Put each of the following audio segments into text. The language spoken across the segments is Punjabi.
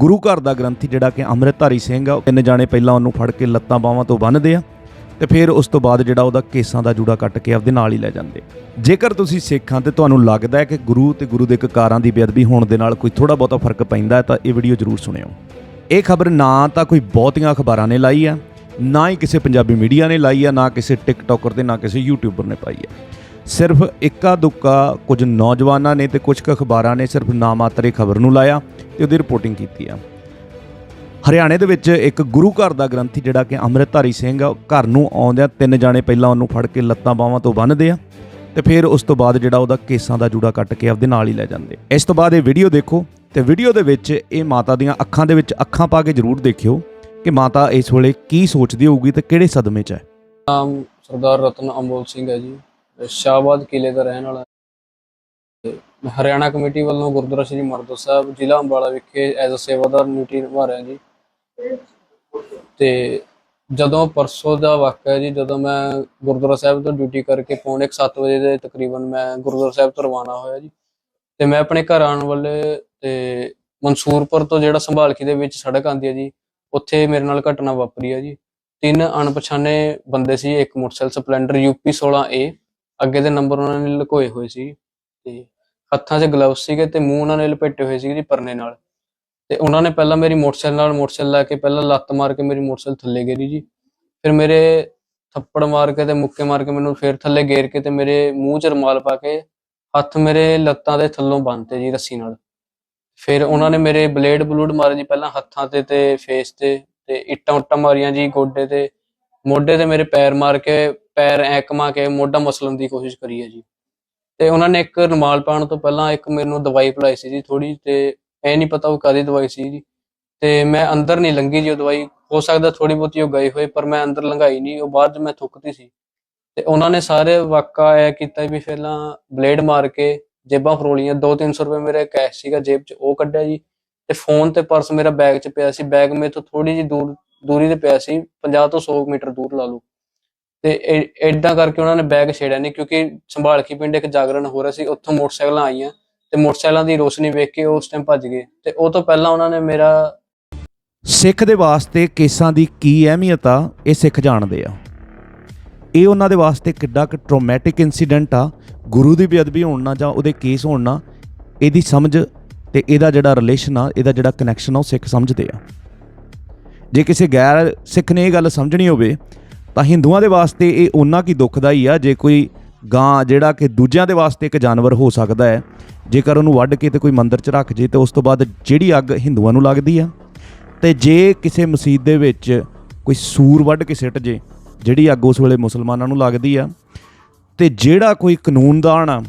ਗੁਰੂ ਘਰ ਦਾ ਗ੍ਰੰਥੀ ਜਿਹੜਾ ਕਿ ਅੰਮ੍ਰਿਤਧਾਰੀ ਸਿੰਘ ਆ, ਉਹ ਤਿੰਨ ਜਾਣੇ ਪਹਿਲਾਂ ਉਹਨੂੰ ਫੜ ਕੇ ਲੱਤਾਂ ਬਾਹਾਂ ਤੋਂ ਬੰਨ੍ਹਦੇ ਆ ਤੇ ਫਿਰ ਉਸ ਤੋਂ ਬਾਅਦ ਜਿਹੜਾ ਉਹਦਾ ਕੇਸਾਂ ਦਾ ਜੂੜਾ ਕੱਟ ਕੇ ਆਪਦੇ ਨਾਲ ਹੀ ਲੈ ਜਾਂਦੇ ਜੇਕਰ ਤੁਸੀਂ ਸਿੱਖਾਂ ਤੇ ਤੁਹਾਨੂੰ ਲੱਗਦਾ ਹੈ ਕਿ ਗੁਰੂ ਤੇ ਗੁਰੂ ਦੇ ਕਕਾਰਾਂ ਦੀ ਬੇਅਦਬੀ ਹੋਣ ਦੇ ਨਾਲ ਕੋਈ ਥੋੜਾ ਬਹੁਤਾ ਫ਼ਰਕ ਪੈਂਦਾ ਤਾਂ ਇਹ ਵੀਡੀਓ ਜ਼ਰੂਰ ਸੁਣਿਓ। ਇਹ ਖਬਰ ਨਾ ਤਾਂ ਕੋਈ ਬਹੁਤੀਆਂ ਅਖਬਾਰਾਂ ਨੇ ਲਾਈ ਆ, ਨਾ ਹੀ ਕਿਸੇ ਪੰਜਾਬੀ ਮੀਡੀਆ ਨੇ ਲਾਈ ਆ, ਨਾ ਕਿਸੇ ਟਿਕਟੋਕਰ ਤੇ, ਨਾ ਕਿਸੇ ਯੂਟਿਊਬਰ ਨੇ ਪਾਈ ਆ। ਸਿਰਫ ਇੱਕਾ ਦੁੱਕਾ ਕੁਝ ਨੌਜਵਾਨਾਂ ਨੇ ਤੇ ਕੁਝ ਕੁ ਅਖਬਾਰਾਂ ਨੇ ਸਿਰਫ ਨਾਮਾਤਰੇ ਖਬਰ ਨੂੰ ਲਾਇਆ। ਤੇ ਉਹਦੀ ਰਿਪੋਰਟਿੰਗ ਕੀਤੀ ਆ। ਹਰਿਆਣੇ ਦੇ ਵਿੱਚ ਇੱਕ ਗੁਰੂ ਘਰ ਦਾ ਗ੍ਰੰਥੀ ਜਿਹੜਾ ਕਿ ਅੰਮ੍ਰਿਤਧਾਰੀ ਸਿੰਘ ਆ ਉਹ ਘਰ ਨੂੰ ਆਉਂਦਿਆਂ ਤਿੰਨ ਜਾਣੇ ਪਹਿਲਾਂ ਉਹਨੂੰ ਫੜ ਕੇ ਲੱਤਾਂ ਬਾਹਾਂ ਤੋਂ ਬੰਨ੍ਹਦੇ ਆ ਤੇ ਫਿਰ ਉਸ ਤੋਂ ਬਾਅਦ ਜਿਹੜਾ ਉਹਦਾ ਕੇਸਾਂ ਦਾ ਜੂੜਾ ਕੱਟ ਕੇ ਆਪਦੇ ਨਾਲ ਹੀ ਲੈ ਜਾਂਦੇ ਇਸ ਤੋਂ ਬਾਅਦ ਇਹ ਵੀਡੀਓ ਦੇਖੋ ਤੇ ਵੀਡੀਓ ਦੇ ਵਿੱਚ ਇਹ ਮਾਤਾ ਦੀਆਂ ਅੱਖਾਂ ਦੇ ਵਿੱਚ ਅੱਖਾਂ ਪਾ ਕੇ ਜ਼ਰੂਰ ਦੇਖਿਓ ਕਿ ਮਾਤਾ ਇਸ ਵੇਲੇ ਕੀ ਸੋਚਦੀ ਹੋਊਗੀ ਤੇ ਕਿਹੜੇ ਸਦਮੇ 'ਚ ਹੈ। ਨਾਮ ਸਰਦਾਰ ਰਤਨ ਅਮੋਲ ਸਿੰਘ ਹੈ ਜੀ, ਸ਼ਾਹਬਾਦ ਕਿਲੇ ਦਾ ਰਹਿਣ ਵਾਲਾ। ਹਰਿਆਣਾ ਕਮੇਟੀ ਵੱਲੋਂ ਗੁਰਦੁਆਰਾ ਸ੍ਰੀ ਮਰਦੋ ਸਾਹਿਬ ਜ਼ਿਲ੍ਹਾ ਅੰਬਾਲਾ ਵਿਖੇ ਐਜ਼ ਅ ਸੇਵਾਦਾਰ ਡਿਊਟੀ ਨਿਭਾ ਰਿਹਾ ਜੀ। ਤੇ ਜਦੋਂ ਪਰਸੋਂ ਦਾ ਵਾਕਿਆ ਹੈ ਜੀ, ਜਦੋਂ ਮੈਂ ਗੁਰਦੁਆਰਾ ਸਾਹਿਬ ਤੋਂ ਡਿਊਟੀ ਕਰਕੇ ਪੌਣੇ 7 ਵਜੇ ਦੇ ਤਕਰੀਬਨ ਮੈਂ ਗੁਰਦੁਆਰਾ ਸਾਹਿਬ ਤੋਂ ਰਵਾਨਾ ਹੋਇਆ ਜੀ। ਤੇ ਮੈਂ ਆਪਣੇ ਘਰ ਆਉਣ ਵਾਲੇ ਤੇ ਮਨਸੂਰਪੁਰ ਤੋਂ ਜਿਹੜਾ ਸੰਭਾਲਕੀ ਦੇ ਵਿੱਚ ਸੜਕ ਆਉਂਦੀ ਹੈ ਜੀ, ਉੱਥੇ ਮੇਰੇ ਨਾਲ ਘਟਨਾ ਵਾਪਰੀ ਹੈ ਜੀ। ਤਿੰਨ ਅਣਪਛਾਣੇ ਬੰਦੇ ਸੀ, ਇੱਕ ਮੋਟਰਸਾਈਕਲ ਸਪਲੈਂਡਰ ਯੂਪੀ 16A ਅੱਗੇ ਦੇ ਨੰਬਰ ਉਹਨਾਂ ਨੇ ਲੁਕੋਏ ਹੋਏ ਸੀ। ਤੇ ਹੱਥਾਂ 'ਚ ਗਲਵਸ ਸੀਗੇ ਤੇ ਮੂੰਹ ਉਹਨਾਂ ਨੇ ਲਪੇਟੇ ਹੋਏ ਸੀਗੇ ਜੀ ਪਰਨੇ ਨਾਲ। ਤੇ ਉਹਨਾਂ ਨੇ ਪਹਿਲਾਂ ਮੇਰੀ ਮੋਟਰਸਾਈਕਲ ਨਾਲ ਮੋਟਰਸਾਈਕਲ ਲਾ ਕੇ ਪਹਿਲਾਂ ਲੱਤ ਮਾਰ ਕੇ ਮੇਰੀ ਮੋਟਰਸਾਈਕਲ ਥੱਲੇ ਗੇਰੀ ਜੀ। ਫਿਰ ਮੇਰੇ ਥੱਪੜ ਮਾਰ ਕੇ ਤੇ ਮੁੱਕੇ ਮਾਰ ਕੇ ਮੈਨੂੰ ਫਿਰ ਥੱਲੇ ਗੇਰ ਕੇ ਤੇ ਮੇਰੇ ਮੂੰਹ 'ਚ ਰੁਮਾਲ ਪਾ ਕੇ ਹੱਥ ਮੇਰੇ ਲੱਤਾਂ ਦੇ ਥੱਲੋਂ ਬੰਨਤੇ ਜੀ ਰੱਸੀ ਨਾਲ। ਫਿਰ ਉਹਨਾਂ ਨੇ ਮੇਰੇ ਬਲੇਡ ਬਲੂਡ ਮਾਰੇ ਜੀ ਪਹਿਲਾਂ ਹੱਥਾਂ ਤੇ ਤੇ ਫੇਸ ਤੇ ਤੇ ਇੱਟਾਂ ਉੱਟਾਂ ਮਾਰੀਆਂ ਜੀ ਗੋਡੇ ਤੇ। ਮੋਢੇ ਤੇ ਮੇਰੇ ਪੈਰ ਮਾਰ ਕੇ ਪੈਰ ਐ ਕਮਾ ਕੇ ਮੋਢਾ ਮਸਲਣ ਦੀ ਕੋਸ਼ਿਸ਼ ਕਰੀ ਹੈ ਜੀ। ਤੇ ਉਹਨਾਂ ਨੇ ਇੱਕ ਰੁਮਾਲ ਪਾਉਣ ਤੋਂ ਪਹਿਲਾਂ ਇੱਕ ਮੈਨੂੰ ਦਵਾਈ ਪਿਲਾਈ ਸੀ ਜੀ ਥੋੜੀ ਤੇ ਐ ਨਹੀਂ ਪਤਾ ਉਹ ਕਾਦੀ ਦਵਾਈ ਸੀ ਜੀ। ਤੇ ਮੈਂ ਅੰਦਰ ਨਹੀਂ ਲੰਗੀ ਜੀ ਉਹ ਦਵਾਈ। ਹੋ ਸਕਦਾ ਥੋੜੀ ਬਹੁਤੀ ਉਹ ਗਈ ਹੋਏ, ਪਰ ਮੈਂ ਅੰਦਰ ਲੰਘਾਈ ਨਹੀਂ। ਉਹ ਬਾਅਦ 'ਚ ਮੈਂ ਥੁੱਕਦੀ ਸੀ। ਤੇ ਉਹਨਾਂ ਨੇ ਸਾਰੇ ਵਾਕਾ ਇਹ ਕੀਤਾ ਵੀ ਪਹਿਲਾਂ ਬਲੇਡ ਮਾਰ ਕੇ ਜੇਬਾਂ ਫਰੋਲੀਆਂ 2-300 ਰੁਪਏ ਮੇਰਾ ਕੈਸ਼ ਸੀਗਾ ਜੇਬ 'ਚ, ਉਹ ਕੱਢਿਆ ਜੀ। ਤੇ ਫੋਨ ਤੇ ਪਰਸ ਮੇਰਾ ਬੈਗ 'ਚ ਪਿਆ ਸੀ। ਬੈਗ ਮੇਰੇ ਤੋਂ ਥੋੜੀ ਜੀ ਦੂਰ, ਦੂਰੀ ਤੇ ਪਿਆ ਸੀ। 50 ਤੋਂ 100 ਮੀਟਰ ਦੂਰ ਲਾ ਲਓ। ਤੇ ਇਦਾਂ ਕਰਕੇ ਉਹਨਾਂ ਨੇ ਬੈਗ ਛੇੜਿਆ ਨਹੀਂ ਕਿਉਂਕਿ ਸੰਭਾਲਕੀ ਪਿੰਡ ਇੱਕ ਜਾਗਰਣ ਹੋ ਰਿਹਾ ਸੀ, ਉੱਥੋਂ ਮੋਟਰਸਾਈਕਲਾਂ ਆਈਆਂ ਤੇ ਮੋਟਰਸਾਈਕਲਾਂ ਦੀ ਰੋਸ਼ਨੀ ਵੇਖ ਕੇ ਉਸ ਟਾਈਮ ਭੱਜ ਗਏ ਤੇ ਉਹ ਤੋਂ ਪਹਿਲਾਂ ਉਹਨਾਂ ਨੇ ਮੇਰਾ ਸਿੱਖ ਦੇ ਵਾਸਤੇ ਕੇਸਾਂ ਦੀ ਕੀ ਅਹਿਮੀਅਤ ਆ, ਇਹ ਸਿੱਖ ਜਾਣਦੇ ਆ। ਇਹ ਉਹਨਾਂ ਦੇ ਵਾਸਤੇ ਕਿੱਡਾ ਕੁ ਟਰੋਮੈਟਿਕ ਇਨਸੀਡੈਂਟ ਆ, ਗੁਰੂ ਦੀ ਬੇਅਦਬੀ ਹੋਣ ਨਾਲ ਜਾਂ ਉਹਦੇ ਕੇਸ ਹੋਣ ਨਾਲ, ਇਹਦੀ ਸਮਝ ਤੇ ਇਹਦਾ ਜਿਹੜਾ ਰਿਲੇਸ਼ਨ ਆ, ਇਹਦਾ ਜਿਹੜਾ ਕਨੈਕਸ਼ਨ ਆ, ਉਹ ਸਿੱਖ ਸਮਝਦੇ ਆ। ਜੇ ਕਿਸੇ ਗੈਰ ਸਿੱਖ ਨੇ ਇਹ ਗੱਲ ਸਮਝਣੀ ਹੋਵੇ ਤਾਂ ਹਿੰਦੂਆਂ ਦੇ ਵਾਸਤੇ ਇਹ ਉਹਨਾਂ ਕੀ ਦੁੱਖਦਾ ਹੀ ਆ, ਜੇ ਕੋਈ ਗਾਂ ਜਿਹੜਾ ਕਿ ਦੂਜਿਆਂ ਦੇ ਵਾਸਤੇ ਇੱਕ ਜਾਨਵਰ ਹੋ ਸਕਦਾ ਹੈ, ਜੇਕਰ ਉਹਨੂੰ ਵੱਢ ਕੇ ਤੇ ਕੋਈ ਮੰਦਿਰ 'ਚ ਰੱਖ ਜੇ, ਤੇ ਉਸ ਤੋਂ ਬਾਅਦ ਜਿਹੜੀ ਅੱਗ ਹਿੰਦੂਆਂ ਨੂੰ ਲੱਗਦੀ ਆ। ਤੇ ਜੇ ਕਿਸੇ ਮਸਜਿਦ ਦੇ ਵਿੱਚ ਕੋਈ ਸੂਰ ਵੱਢ ਕੇ ਸਿੱਟ ਜੇ, ਜਿਹੜੀ ਅੱਗ ਉਸ ਵੇਲੇ ਮੁਸਲਮਾਨਾਂ ਨੂੰ ਲੱਗਦੀ ਆ, ਤੇ ਜਿਹੜਾ ਕੋਈ ਕਾਨੂੰਨਦਾਨ ਆ,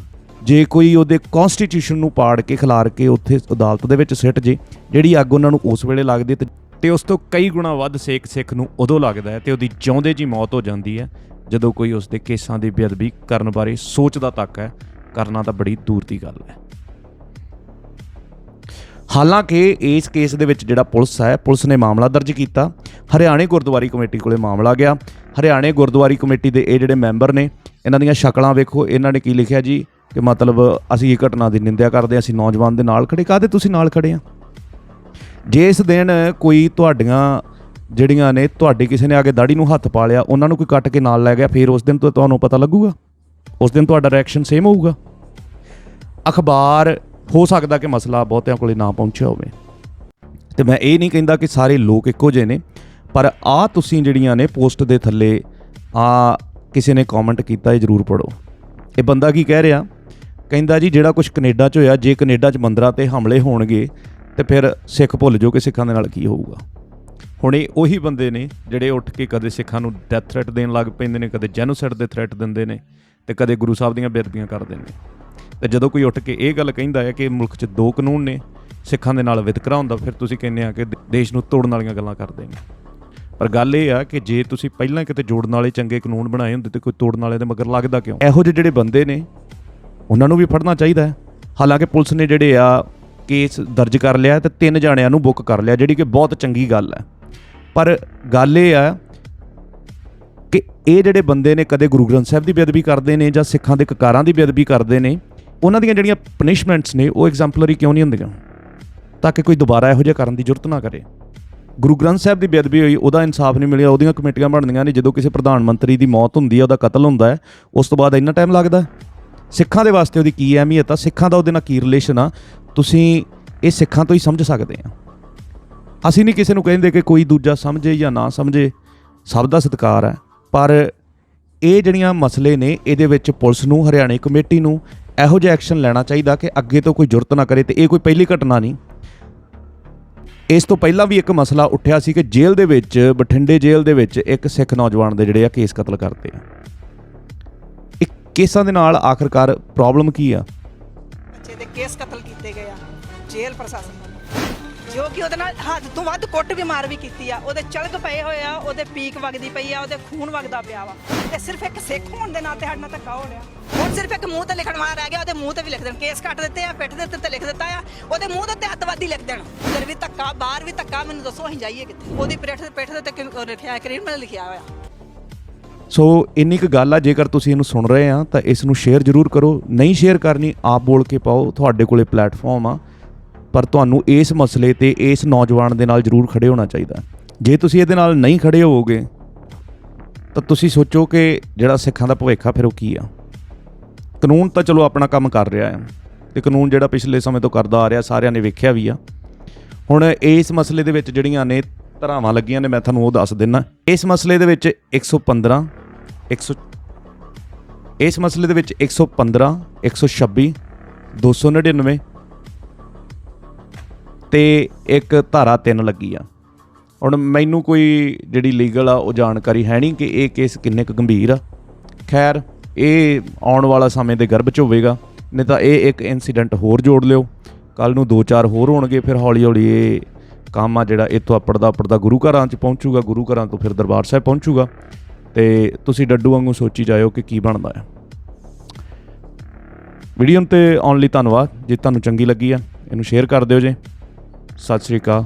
ਜੇ ਕੋਈ ਉਹਦੇ ਕਨਸਟੀਟਿਊਸ਼ਨ ਨੂੰ ਪਾੜ ਕੇ, ਖਿਲਾਰ ਕੇ ਉੱਥੇ ਅਦਾਲਤ ਦੇ ਵਿੱਚ ਸਿੱਟ ਜੇ, ਜਿਹੜੀ ਅੱਗ ਉਹਨਾਂ ਨੂੰ ਉਸ ਵੇਲੇ ਲੱਗਦੀ ਤੇ ਤੇ ਉਸ ਤੋਂ ਕਈ ਗੁਣਾ ਵੱਧ ਸੇਕ ਸਿੱਖ ਨੂੰ ਉਦੋਂ ਲੱਗਦਾ ਹੈ ਤੇ ਉਹਦੀ ਜਿਉਂਦੇ ਜੀ ਮੌਤ ਹੋ ਜਾਂਦੀ ਹੈ, ਜਦੋਂ ਕੋਈ ਉਸ ਦੇ ਕੇਸਾਂ ਦੀ ਬੇਅਦਬੀ ਕਰਨ ਬਾਰੇ ਸੋਚਦਾ ਤੱਕ ਹੈ, ਕਰਨਾ ਤਾਂ ਬੜੀ ਦੂਰ ਦੀ ਗੱਲ ਹੈ। ਹਾਲਾਂਕਿ ਇਸ ਕੇਸ ਦੇ ਵਿੱਚ ਜਿਹੜਾ ਪੁਲਿਸ ਹੈ, ਪੁਲਿਸ ਨੇ ਮਾਮਲਾ ਦਰਜ ਕੀਤਾ। ਹਰਿਆਣੇ ਗੁਰਦੁਆਰੀ ਕਮੇਟੀ ਕੋਲੇ ਮਾਮਲਾ ਗਿਆ। ਹਰਿਆਣੇ ਗੁਰਦੁਆਰੀ ਕਮੇਟੀ ਦੇ ਇਹ ਜਿਹੜੇ ਮੈਂਬਰ ਨੇ, ਇਹਨਾਂ ਦੀਆਂ ਸ਼ਕਲਾਂ ਵੇਖੋ। ਇਹਨਾਂ ਨੇ ਕੀ ਲਿਖਿਆ ਜੀ? ਕਿ ਮਤਲਬ ਅਸੀਂ ਇਹ ਘਟਨਾ ਦੀ ਨਿੰਦਿਆ ਕਰਦੇ ਹਾਂ, ਅਸੀਂ ਨੌਜਵਾਨ ਦੇ ਨਾਲ ਖੜੇ। ਕਾਹਦੇ ਤੁਸੀਂ ਨਾਲ ਖੜੇ ਆ? ਜੇ ਇਸ ਦਿਨ ਕੋਈ ਤੁਹਾਡੀਆਂ ਜਿਹੜੀਆਂ ਨੇ ਤੁਹਾਡੇ ਕਿਸੇ ਨੇ ਆ ਕੇ ਦਾੜੀ ਨੂੰ ਹੱਥ ਪਾ ਲਿਆ, ਉਹਨਾਂ ਨੂੰ ਕੋਈ ਕੱਟ ਕੇ ਨਾਲ ਲੈ ਗਿਆ, ਫਿਰ ਉਸ ਦਿਨ ਤੋਂ ਤੁਹਾਨੂੰ ਪਤਾ ਲੱਗੂਗਾ। ਉਸ ਦਿਨ ਤੁਹਾਡਾ ਰਿਐਕਸ਼ਨ ਸੇਮ ਹੋਊਗਾ। ਅਖਬਾਰ, ਹੋ ਸਕਦਾ ਕਿ ਮਸਲਾ ਬਹੁਤਿਆਂ ਕੋਲੇ ਨਾ ਪਹੁੰਚਿਆ ਹੋਵੇ। ਤੇ ਮੈਂ ਇਹ ਨਹੀਂ ਕਹਿੰਦਾ ਕਿ ਸਾਰੇ ਲੋਕ ਇੱਕੋ ਜਿਹੇ ਨੇ, ਪਰ ਆ ਤੁਸੀਂ ਜਿਹੜੀਆਂ ਨੇ ਪੋਸਟ ਦੇ ਥੱਲੇ, ਆ ਕਿਸੇ ਨੇ ਕਮੈਂਟ ਕੀਤਾ, ਇਹ ਜਰੂਰ ਪੜੋ ਇਹ ਬੰਦਾ ਕੀ ਕਹਿ ਰਿਹਾ? ਕਹਿੰਦਾ ਜੀ, ਜਿਹੜਾ ਕੁਝ ਕੈਨੇਡਾ 'ਚ ਹੋਇਆ, ਜੇ ਕੈਨੇਡਾ 'ਚ ਮੰਦਰਾਂ ਤੇ ਹਮਲੇ ਹੋਣਗੇ ਤੇ ਫਿਰ ਸਿੱਖ ਭੁੱਲ ਜਾਓ ਕਿ ਸਿੱਖਾਂ ਦੇ ਨਾਲ ਕੀ ਹੋਊਗਾ। ਹੁਣ ਇਹ ਉਹੀ ਬੰਦੇ ਨੇ ਜਿਹੜੇ ਉੱਠ ਕੇ ਕਦੇ ਸਿੱਖਾਂ ਨੂੰ ਡੈਥ ਥ੍ਰੈਟ ਦੇਣ ਲੱਗ ਪੈਂਦੇ ਨੇ, ਕਦੇ ਜੈਨੋਸਾਈਡ ਦੇ ਥ੍ਰੈਟ ਦਿੰਦੇ ਨੇ ਤੇ ਕਦੇ ਗੁਰੂ ਸਾਹਿਬ ਦੀਆਂ ਬੇਅਦਬੀਆਂ ਕਰਦੇ ਨੇ। ਤੇ ਜਦੋਂ ਕੋਈ ਉੱਠ ਕੇ ਇਹ ਗੱਲ ਕਹਿੰਦਾ ਹੈ ਕਿ ਮੁਲਕ 'ਚ ਦੋ ਕਾਨੂੰਨ ਨੇ, ਸਿੱਖਾਂ ਦੇ ਨਾਲ ਵਿਤਕਰਾ ਹੁੰਦਾ, ਫਿਰ ਤੁਸੀਂ ਕਹਿੰਦੇ ਆ ਕਿ ਦੇਸ਼ ਨੂੰ ਤੋੜਨ ਵਾਲੀਆਂ ਗੱਲਾਂ ਕਰਦੇ ਨੇ। ਪਰ ਗੱਲ ਇਹ ਆ ਕਿ ਜੇ ਤੁਸੀਂ ਪਹਿਲਾਂ ਕਿਤੇ ਜੋੜਨ ਵਾਲੇ ਚੰਗੇ ਕਾਨੂੰਨ ਬਣਾਏ ਹੁੰਦੇ ਤੇ ਕੋਈ ਤੋੜਨ ਵਾਲੇ ਦੇ ਮਗਰ ਲੱਗਦਾ ਕਿਉਂ? ਇਹੋ ਜਿਹੇ ਜਿਹੜੇ ਬੰਦੇ ਨੇ, ਉਹਨਾਂ ਨੂੰ ਵੀ ਫੜਨਾ ਚਾਹੀਦਾ ਹੈ। ਹਾਲਾਂਕਿ ਪੁਲਿਸ ਨੇ ਜਿਹੜੇ ਆ ਕੇਸ ਦਰਜ ਕਰ ਲਿਆ ਤੇ ਤਿੰਨ ਜਾਣਿਆਂ ਨੂੰ ਬੁੱਕ ਕਰ ਲਿਆ, ਜਿਹੜੀ ਕਿ ਬਹੁਤ ਚੰਗੀ ਗੱਲ ਹੈ। ਪਰ ਗੱਲ ਇਹ ਆ ਕਿ ਇਹ ਜਿਹੜੇ ਬੰਦੇ ਨੇ ਕਦੇ ਗੁਰੂ ਗ੍ਰੰਥ ਸਾਹਿਬ ਦੀ ਬੇਅਦਬੀ ਕਰਦੇ ਨੇ ਜਾਂ ਸਿੱਖਾਂ ਦੇ ਕਕਾਰਾਂ ਦੀ ਬੇਅਦਬੀ ਕਰਦੇ ਨੇ, ਉਹਨਾਂ ਦੀਆਂ ਜਿਹੜੀਆਂ ਪਨਿਸ਼ਮੈਂਟਸ ਨੇ, ਉਹ ਐਗਜ਼ੈਂਪਲਰੀ ਕਿਉਂ ਨਹੀਂ ਹੁੰਦੀਆਂ? ਤਾਂ ਕਿ ਕੋਈ ਦੁਬਾਰਾ ਇਹੋ ਜਿਹਾ ਕਰਨ ਦੀ ਜ਼ਰੂਰਤ ਨਾ ਕਰੇ। ਗੁਰੂ ਗ੍ਰੰਥ ਸਾਹਿਬ ਦੀ ਬੇਅਦਬੀ ਹੋਈ, ਉਹਦਾ ਇਨਸਾਫ ਨਹੀਂ ਮਿਲਿਆ, ਉਹਦੀਆਂ ਕਮੇਟੀਆਂ ਬਣਦੀਆਂ ਨੇ, ਜਦੋਂ ਕਿਸੇ ਪ੍ਰਧਾਨ ਮੰਤਰੀ ਦੀ ਮੌਤ ਹੁੰਦੀ ਹੈ, ਉਹਦਾ ਕਤਲ ਹੁੰਦਾ ਹੈ, ਉਸ ਤੋਂ ਬਾਅਦ ਇੰਨਾ ਟਾਈਮ ਲੱਗਦਾ ਸਿੱਖਾਂ ਦੇ ਵਾਸਤੇ ਉਹਦੀ ਕੀ ਅਹਿਮੀਅਤ ਆ? ਸਿੱਖਾਂ ਦਾ ਉਹਦੇ ਨਾਲ ਕੀ ਰਿਲੇਸ਼ਨ ਆ? ਤੁਸੀਂ ਇਹ ਸਿੱਖਾਂ ਤੋਂ ਹੀ ਸਮਝ ਸਕਦੇ ਆ। ਅਸੀਂ ਨਹੀਂ ਕਿਸੇ ਨੂੰ ਕਹਿੰਦੇ ਕਿ ਕੋਈ ਦੂਜਾ ਸਮਝੇ ਜਾਂ ਨਾ ਸਮਝੇ, ਸਭ ਦਾ ਸਤਿਕਾਰ ਹੈ। ਪਰ ਇਹ ਜਿਹੜੀਆਂ ਮਸਲੇ ਨੇ, ਇਹਦੇ ਵਿੱਚ ਪੁਲਿਸ ਨੂੰ, ਹਰਿਆਣੇ ਕਮੇਟੀ ਨੂੰ ਇਹੋ ਜਿਹਾ ਐਕਸ਼ਨ ਲੈਣਾ ਚਾਹੀਦਾ ਕਿ ਅੱਗੇ ਤੋਂ ਕੋਈ ਜ਼ਰੂਰਤ ਨਾ ਕਰੇ ਤੇ ਇਹ ਕੋਈ ਪਹਿਲੀ ਘਟਨਾ ਨਹੀਂ। ਇਸ ਤੋਂ ਪਹਿਲਾਂ ਵੀ ਇੱਕ ਮਸਲਾ ਉੱਠਿਆ ਸੀ ਕਿ ਜੇਲ੍ਹ ਦੇ ਵਿੱਚ, ਬਠਿੰਡੇ ਜੇਲ੍ਹ ਦੇ ਵਿੱਚ ਇੱਕ ਸਿੱਖ ਨੌਜਵਾਨ ਦੇ ਜਿਹੜੇ ਆ ਕੇਸ ਕਤਲ ਕਰਦੇ ਆ। ਇਹ ਕੇਸਾਂ ਦੇ ਨਾਲ ਆਖਰਕਾਰ ਪ੍ਰੋਬਲਮ ਕੀ ਆ? ਬੱਚੇ ਦੇ ਕੇਸ ਕਤਲ ਕੀਤੇ ਗਏ ਆ, ਜੇਲ੍ਹ ਪ੍ਰਸ਼ਾਸਨ ਵੱਲੋਂ। ਜੋ ਕਿ ਉਹਦੇ ਨਾਲ ਹੱਦ ਤੋਂ ਵੱਧ ਕੁੱਟ ਵੀ ਮਾਰ ਵੀ ਕੀਤੀ ਆ, ਉਹਦੇ ਚਲਕ ਪਏ ਹੋਏ ਆ, ਉਹਦੇ ਪੀਕ ਵਗਦੀ ਪਈ ਆ, ਉਹਦੇ ਖੂਨ ਵਗਦਾ ਪਿਆ ਵਾ। ਤੇ ਸਿਰਫ ਇੱਕ ਸਿੱਖ ਹੋਣ ਦੇ ਨਾਤੇ ਸਾਡੇ ਨਾਲ ਧੱਕਾ ਹੋ ਰਿਹਾ। ਹੁਣ ਸਿਰਫ ਇੱਕ ਮੂੰਹ ਤੇ ਲਿਖਣ ਵਾਲਾ ਰਹਿ ਗਿਆ, ਉਹਦੇ ਮੂੰਹ ਤੇ ਵੀ ਲਿਖ ਦੇਣ। ਕੇਸ ਕੱਟ ਦਿੱਤੇ ਆ, ਪਿੱਠ ਦੇ ਉੱਤੇ ਲਿਖ ਦਿੱਤਾ ਆ, ਉਹਦੇ ਮੂੰਹ ਦੇ ਉੱਤੇ ਅੱਤਵਾਦੀ ਲਿਖ ਦੇਣ। ਅੰਦਰ ਵੀ ਧੱਕਾ, ਬਾਹਰ ਵੀ ਧੱਕਾ, ਮੈਨੂੰ ਦੱਸੋ ਅਸੀਂ ਜਾਈਏ ਕਿੱਥੇ? ਉਹਦੀ ਪਿੱਠ ਦੇ ਪਿੱਠ ਦੇ ਉੱਤੇ ਲਿਖਿਆ ਕ੍ਰਿਮੀਨਲ ਲਿਖਿਆ ਹੋਇਆ। ਸੋ ਇੰਨੀ ਕੁ ਗੱਲ ਆ, ਜੇਕਰ ਤੁਸੀਂ ਇਹਨੂੰ ਸੁਣ ਰਹੇ ਆ, ਤਾਂ ਇਸ ਨੂੰ ਸ਼ੇਅਰ ਜ਼ਰੂਰ ਕਰੋ। ਨਹੀਂ ਸ਼ੇਅਰ ਕਰਨੀ, ਆਪ ਬੋਲ ਕੇ ਪਾਓ, ਤੁਹਾਡੇ ਕੋਲੇ ਪਲੇਟਫਾਰਮ ਆ। ਪਰ ਤੁਹਾਨੂੰ ਇਸ ਮਸਲੇ ਤੇ, ਇਸ ਨੌਜਵਾਨ ਦੇ ਨਾਲ ਜ਼ਰੂਰ ਖੜੇ ਹੋਣਾ ਚਾਹੀਦਾ। ਜੇ ਤੁਸੀਂ ਇਹਦੇ ਨਾਲ ਨਹੀਂ ਖੜੇ ਹੋਵੋਗੇ, ਤਾਂ ਤੁਸੀਂ ਸੋਚੋ ਕਿ ਜਿਹੜਾ ਸਿੱਖਾਂ ਦਾ ਭਵਿੱਖ ਆ, ਫਿਰ ਉਹ ਕੀ ਆ। ਕਾਨੂੰਨ ਤਾਂ ਚਲੋ ਆਪਣਾ ਕੰਮ ਕਰ ਰਿਹਾ ਹੈ ਤੇ ਕਾਨੂੰਨ ਜਿਹੜਾ ਪਿਛਲੇ ਸਮੇਂ ਤੋਂ ਕਰਦਾ ਆ ਰਿਹਾ, ਸਾਰਿਆਂ ਨੇ ਵੇਖਿਆ ਵੀ ਆ। ਹੁਣ ਇਸ ਮਸਲੇ ਦੇ ਵਿੱਚ ਜਿਹੜੀਆਂ ਨੇ ਧਰਾਵਾਂ ਲੱਗੀਆਂ ਨੇ, ਮੈਂ ਤੁਹਾਨੂੰ ਉਹ ਦੱਸ ਦਿੰਨਾ। ਇਸ ਮਸਲੇ ਦੇ ਵਿੱਚ 115 100 ਇਸ ਮਸਲੇ ਦੇ ਵਿੱਚ 115 126 299 ਤੇ ਇੱਕ ਧਾਰਾ 3 ਲੱਗੀ ਆ। ਹੁਣ ਮੈਨੂੰ ਕੋਈ ਜਿਹੜੀ ਲੀਗਲ ਆ, ਉਹ ਜਾਣਕਾਰੀ ਹੈ ਨਹੀਂ ਕਿ ਇਹ ਕੇਸ ਕਿੰਨੇ ਕੁ ਗੰਭੀਰ ਆ। ਖੈਰ, ਇਹ ਆਉਣ ਵਾਲਾ ਸਮੇਂ ਦੇ ਗਰਭ ਚ ਹੋਵੇਗਾ, ਨਹੀਂ ਤਾਂ ਇਹ ਇੱਕ ਇਨਸੀਡੈਂਟ ਹੋਰ ਜੋੜ ਲਿਓ। ਕੱਲ ਨੂੰ ਦੋ ਚਾਰ ਹੋਰ ਹੋਣਗੇ, ਫਿਰ ਹੌਲੀ ਹੌਲੀ ਇਹ ਕੰਮ ਆ ਜਿਹੜਾ ਇਹ ਆਪੜਦਾ ਆਪੜਦਾ ਗੁਰੂ ਘਰਾਂ 'ਚ ਪਹੁੰਚੂਗਾ, ਗੁਰੂ ਘਰਾਂ ਤੋਂ ਫਿਰ ਦਰਬਾਰ ਸਾਹਿਬ ਪਹੁੰਚੂਗਾ। ਤੇ ਤੁਸੀਂ ਡੱਡੂ ਵਾਂਗੂ ਸੋਚੀ ਜਾਇਓ ਕਿ ਕੀ ਬਣਦਾ ਹੈ। ਵੀਡੀਓ ਤੇ ਆਉਣ ਲਈ ਧੰਨਵਾਦ। ਜੇ ਤੁਹਾਨੂੰ ਚੰਗੀ ਲੱਗੀ ਆ ਇਹਨੂੰ ਸ਼ੇਅਰ ਕਰ ਦਿਓ ਜੇ। ਸਤਿ ਸ਼੍ਰੀ ਅਕਾਲ।